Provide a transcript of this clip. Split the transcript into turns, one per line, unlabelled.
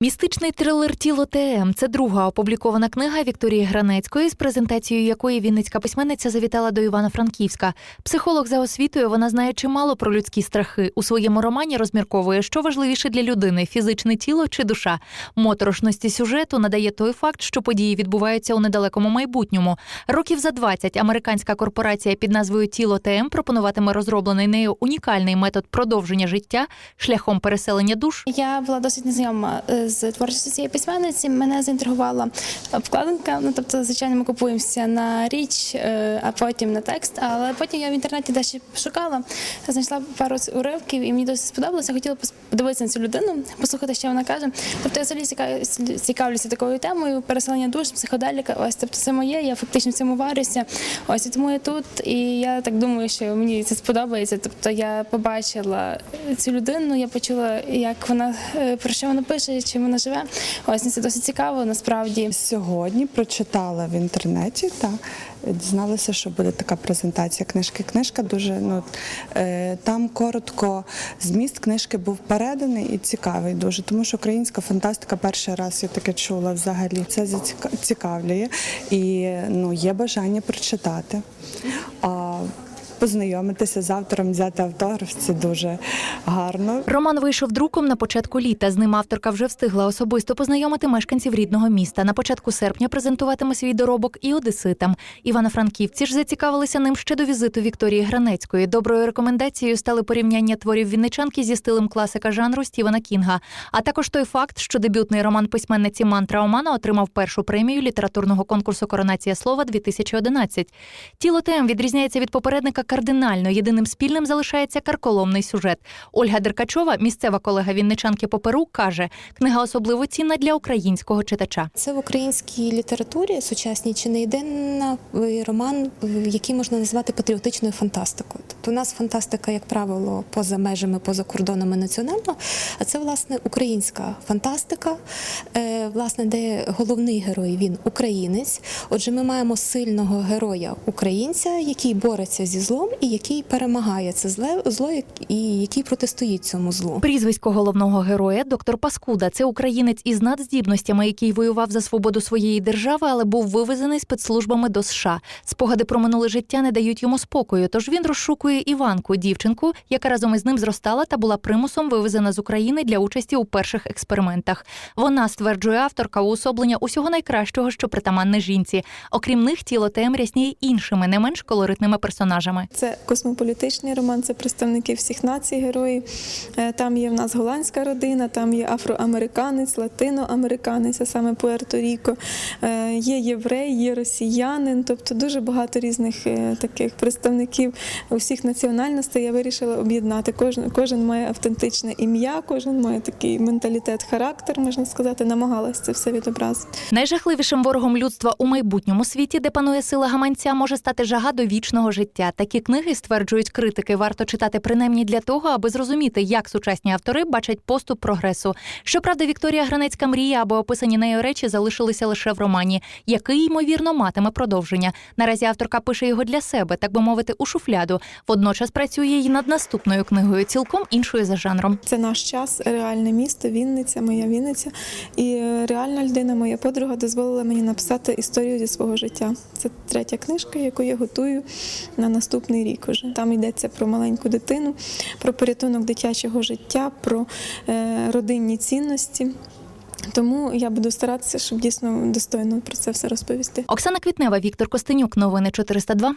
Містичний трилер Тіло ТМ це друга опублікована книга Вікторії Гранецької, з презентацією якої вінницька письменниця завітала до Івано-Франківська. Психолог за освітою вона знає чимало про людські страхи. У своєму романі розмірковує, що важливіше для людини фізичне тіло чи душа. Моторошності сюжету надає той факт, що події відбуваються у недалекому майбутньому. Років за 20 американська корпорація під назвою Тіло ТМ пропонуватиме розроблений нею унікальний метод продовження життя шляхом переселення душ.
Я була досить незнайома е, з творчістю цієї письменниці. Мене заінтригувала обкладинка. Ну тобто, звичайно, ми купуємося на річ, е, а потім на текст. Але потім я в інтернеті дещо пошукала, знайшла пару уривків, і мені досить сподобалося. Хотіла подивитися на цю людину, послухати, що вона каже. Тобто я взагалі цікавлюся такою темою переселення душ, психоделіка. Ось тобто це моє. Я фактично в цьому варюся. Ось і тому я тут. І я так думаю, що мені це сподобається. Тобто я побачила цю людину, я почула, як вона е, про що вона пише, чим вона живе. Ось це досить цікаво насправді.
Сьогодні прочитала в інтернеті та дізналася, що буде така презентація книжки. Книжка дуже ну е, там коротко зміст книжки був переданий і цікавий дуже, тому що українська фантастика перший раз я таке чула взагалі. Це заціка- цікавлює і ну є бажання прочитати. А познайомитися з автором, взяти автограф це дуже гарно.
Роман вийшов друком на початку літа. З ним авторка вже встигла особисто познайомити мешканців рідного міста. На початку серпня презентуватиме свій доробок і одеситам. Івано-Франківці ж зацікавилися ним ще до візиту Вікторії Гранецької. Доброю рекомендацією стали порівняння творів вінничанки зі стилем класика жанру Стівена Кінга, а також той факт, що дебютний роман письменниці Мантра Омана отримав першу премію літературного конкурсу Коронація слова 2011 Тіло ТМ відрізняється від попередника кардинально. Єдиним спільним залишається карколомний сюжет. Ольга Деркачова, місцева колега вінничанки Поперу, каже, книга особливо цінна для українського читача.
Це в українській літературі сучасній чи не єдиний роман, який можна назвати патріотичною фантастикою. Тобто у нас фантастика, як правило, поза межами, поза кордонами національного, а це власне українська фантастика, е, власне, де головний герой він українець. Отже, ми маємо сильного героя українця, який бореться зі злом і який перемагає це зле зло, і який протистоїть цьому злу.
Прізвисько головного героя доктор Паскуда. Це українець із надздібностями, який воював за свободу своєї держави, але був вивезений спецслужбами до США. Спогади про минуле життя не дають йому спокою. Тож він розшукує Іванку, дівчинку, яка разом із ним зростала та була примусом вивезена з України для участі у перших експериментах. Вона стверджує авторка уособлення усього найкращого, що притаманне жінці. Окрім них, тіло тем рясніє іншими, не менш колоритними персонажами.
Це космополітичний роман, це представники всіх націй, героїв. Е, Там є в нас голландська родина, там є афроамериканець, латиноамериканець, а саме Пуерто-Ріко. Е, Є єврей, є росіянин, тобто дуже багато різних е, таких представників усіх національностей. Я вирішила об'єднати. Кожен, кожен має автентичне ім'я, кожен має такий менталітет, характер, можна сказати, намагалась це все відобразити.
Найжахливішим ворогом людства у майбутньому світі, де панує сила гаманця, може стати жага до вічного життя. Такі книги стверджують критики. Варто читати принаймні для того, аби зрозуміти, як сучасні автори бачать поступ прогресу. Щоправда, Вікторія Гранецька мрія або описані нею речі залишилися лише в романі, який ймовірно матиме продовження. Наразі авторка пише його для себе, так би мовити, у шуфляду. Водночас працює й над наступною книгою, цілком іншою за жанром.
Це наш час, реальне місто, Вінниця, моя Вінниця. І е, реальна людина, моя подруга, дозволила мені написати історію зі свого життя. Це третя книжка, яку я готую на наступний рік. Уже там йдеться про маленьку дитину, про порятунок дитячого життя, про е, родинні цінності. Тому я буду старатися, щоб дійсно достойно про це все розповісти.
Оксана Квітнева, Віктор Костенюк. Новини 402.